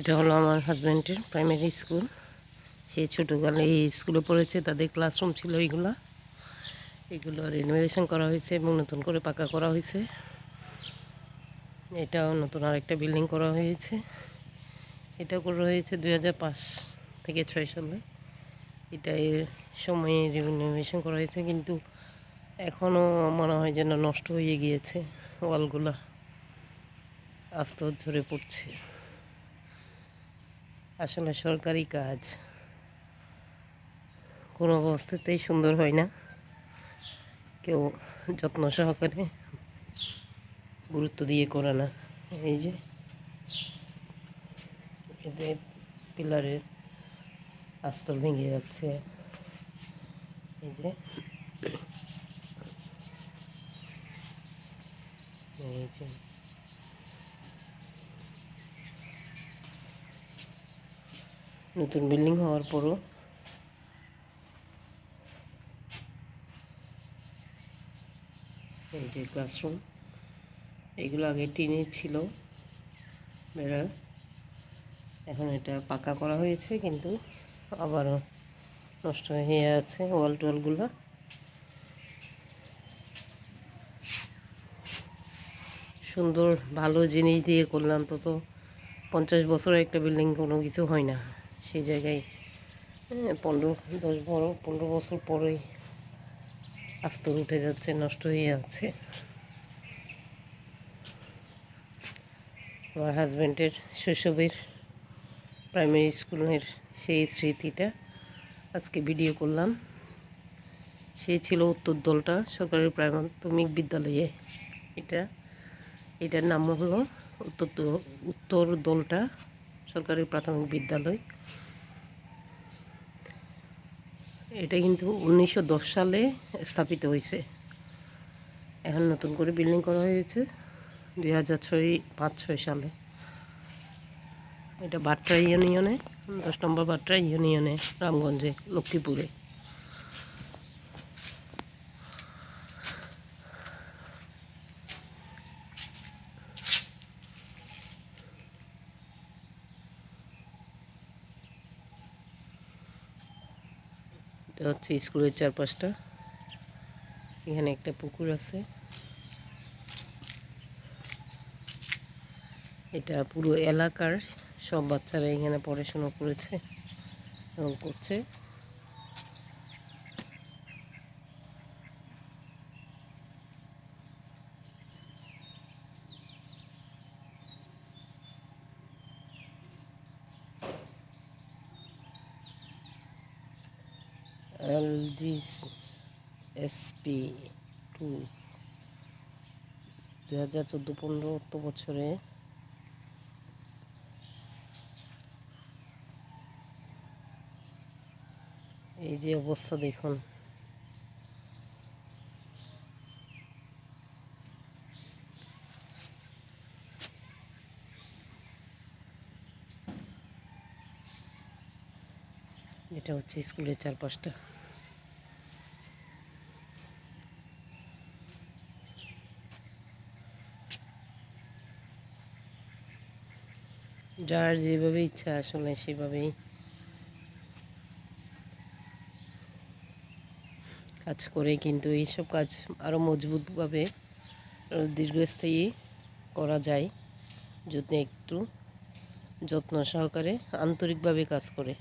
এটা হলো আমার হাজব্যান্ডের প্রাইমারি স্কুল সে ছোটোকালে এই স্কুলে পড়েছে, তাদের ক্লাসরুম ছিল এইগুলা। এগুলো রিনোভেশন করা হয়েছে এবং নতুন করে পাকা করা হয়েছে। এটাও নতুন আরেকটা বিল্ডিং করা হয়েছে। এটা করা হয়েছে দু হাজার পাঁচ থেকে ছয় সালে। এটা এর সময়ে রিনোভেশন করা হয়েছে, কিন্তু এখনও মনে হয় যেন নষ্ট হয়ে গিয়েছে। ওয়ালগুলা আস্ত ঝরে পড়ছে। আসলে সরকারি কাজ। কোনো অবস্থাতেই সুন্দর হয় না। কেউ যত্ন সহকারে গুরুত্ব দিয়ে করে না। এই যে এতে পিলারের আস্তর ভেঙে যাচ্ছে। এই যে এই যে নতুন বিল্ডিং হওয়ার পরও। এই যে ক্লাসরুম এগুলো আগে টিনের ছিল। বেড়ার এখন এটা পাকা করা হয়েছে, কিন্তু আবারও নষ্ট হয়ে আছে ওয়াল টোয়ালগুলো সুন্দর, ভালো জিনিস দিয়ে করলাম। তো তো পঞ্চাশ বছরের একটা বিল্ডিং কোনো কিছু হয় না। সেই জায়গায় হ্যাঁ, পনেরো দশ বড় পনেরো বছর পরেই আস্তর উঠে যাচ্ছে নষ্ট হয়ে যাচ্ছে। আমার হাজব্যান্ডের শৈশবের প্রাইমারি স্কুলের সেই স্মৃতিটা আজকে ভিডিও করলাম। সে ছিল উত্তর দলটা সরকারি প্রাথমিক বিদ্যালয়ে। এটা এটার নাম হলো উত্তর উত্তর দলটা সরকারি প্রাথমিক বিদ্যালয়। এটা কিন্তু উনিশশো দশ সালে স্থাপিত হয়েছে। এখন নতুন করে বিল্ডিং করা হয়েছে দুই হাজার ছয়, পাঁচ ছয় সালে। এটা বাট্রা ইউনিয়নে, দশ নম্বর বাট্রা ইউনিয়নে, রামগঞ্জে, লক্ষ্মীপুরে। এটা হচ্ছে স্কুলের চারপাশটা। এখানে একটা পুকুর আছে। এটা পুরো এলাকার সব বাচ্চারা এখানে পড়াশুনো করেছে এবং করছে। এলজি এসপি টু দু হাজার চোদ্দ পনেরো বছরে এই যে অবস্থা দেখুন। এটা হচ্ছে স্কুলের চারপাশটা। যার যেভাবে ইচ্ছা আসলে সেভাবেই কাজ করে, কিন্তু এইসব কাজ আরও মজবুতভাবে দীর্ঘস্থায়ী করা যায় যদি একটু যত্ন সহকারে আন্তরিকভাবে কাজ করে।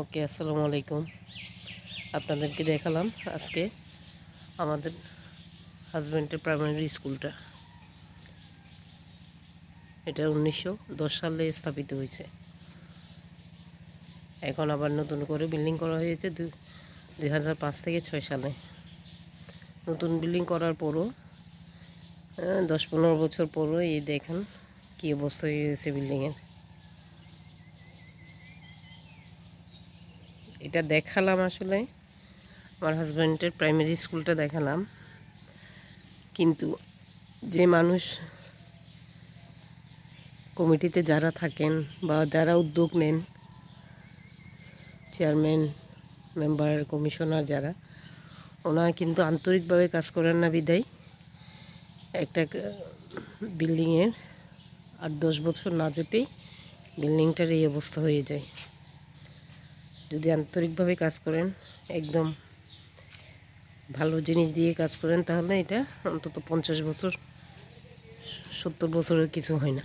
ওকে, আসসালামু আলাইকুম। আপনাদেরকে দেখালাম আজকে আমাদের হাজব্যান্ডের প্রাইমারি স্কুলটা এটা উনিশশো দশ সালে স্থাপিত হয়েছে। এখন আবার নতুন করে বিল্ডিং করা হয়েছে দুই হাজার পাঁচ থেকে ছয় সালে। নতুন বিল্ডিং করার পরও দশ পনেরো বছর পরও এই দেখেন কী অবস্থা হয়ে গেছে বিল্ডিংয়ের এটা দেখালাম আসলে, আমার হাজব্যান্ডের প্রাইমারি স্কুলটা দেখালাম। কিন্তু যে মানুষ কমিটিতে যারা থাকেন বা যারা উদ্যোগ নেন, চেয়ারম্যান, মেম্বার, কমিশনার যারা, ওনারা কিন্তু আন্তরিকভাবে কাজ করেন না বিদায়। একটা বিল্ডিংয়ের আর দশ বছর না যেতেই বিল্ডিংটার এই অবস্থা হয়ে যায়। যদি আন্তরিকভাবে কাজ করেন, একদম ভালো জিনিস দিয়ে কাজ করেন, তাহলে এটা অন্তত পঞ্চাশ বছর, সত্তর বছরের কিছু হয় না।